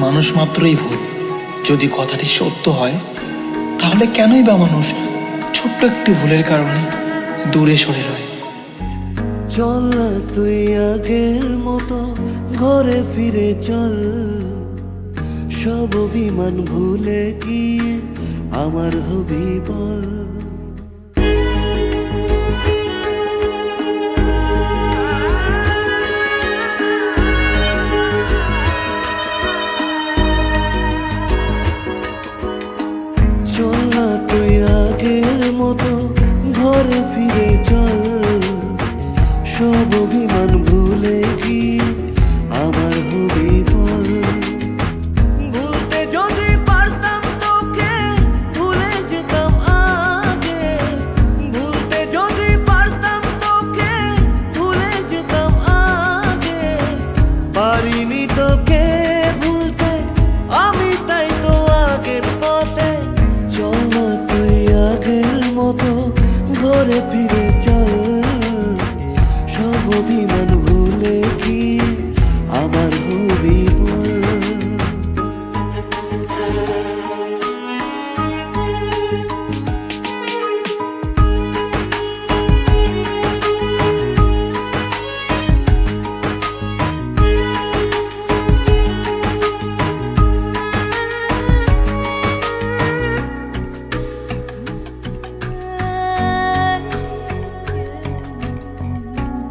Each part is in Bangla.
মানুষ মাত্রই ভুল। যদি কথাটি সত্য হয়, তাহলে কেনই বা মানুষ ছোট্ট একটি ভুলের কারণে দূরে সরে রয়? চল তুই আগের মতো, ঘরে ফিরে চল। সব অভিমান ভুলে গিয়ে আমার হবি বল। ঘরে ফিরে অভিমান ভুলে কি আমার হবি বল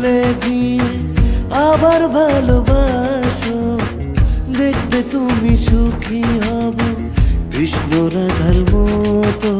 ভুলে গিয়ে আবার ভালোবাসো। দেখবে তুমি সুখী হব কৃষ্ণ রাধার মতো।